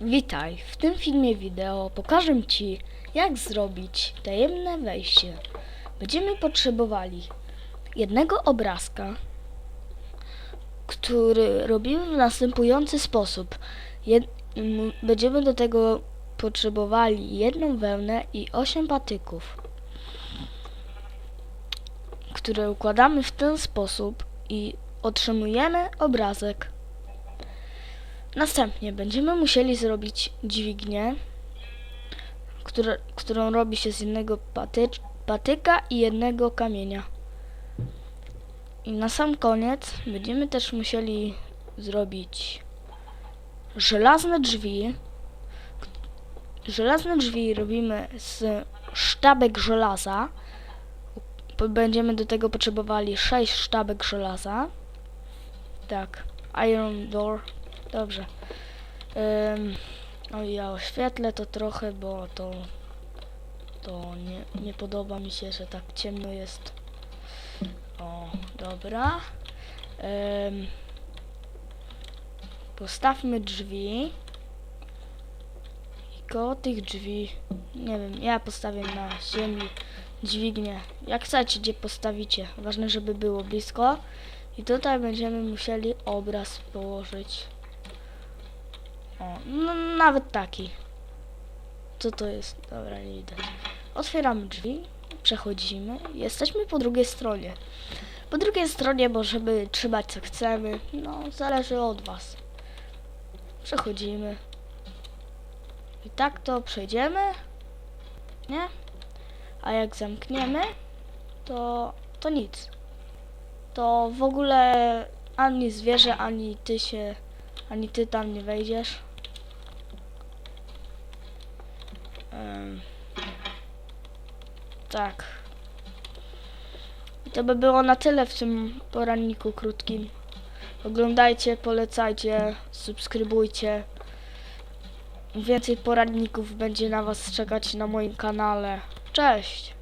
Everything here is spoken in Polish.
Witaj, w tym filmie wideo pokażę Ci, jak zrobić tajemne wejście. Będziemy potrzebowali jednego obrazka, który robimy w następujący sposób. Jed- będziemy do tego potrzebowali jedną wełnę i 8 patyków, które układamy w ten sposób i otrzymujemy obrazek. Następnie będziemy musieli zrobić dźwignię, którą robi się z jednego patyka i jednego kamienia. I na sam koniec będziemy też musieli zrobić żelazne drzwi. Żelazne drzwi robimy z sztabek żelaza. Będziemy do tego potrzebowali 6 sztabek żelaza. Tak, iron door. Dobrze. Ym, o ja oświetlę to trochę, bo to to nie, nie podoba mi się, że tak ciemno jest. O, dobra. Postawmy drzwi. I koło tych drzwi, nie wiem, ja postawię na ziemi dźwignię. Jak chcecie, gdzie postawicie. Ważne, żeby było blisko. I tutaj będziemy musieli obraz położyć. O, no nawet taki. Co to jest? Dobra, nie widać. Otwieramy drzwi, przechodzimy. Jesteśmy po drugiej stronie. Po drugiej stronie możemy trzymać co chcemy. No, zależy od was. Przechodzimy. I tak to przejdziemy. Nie? A jak zamkniemy, to, to nic. To w ogóle ani zwierzę, ani ty się ani ty tam nie wejdziesz. Em, tak. I to by było na tyle w tym poranniku krótkim. Oglądajcie, polecajcie, subskrybujcie. Więcej poradników będzie na Was czekać na moim kanale. Cześć!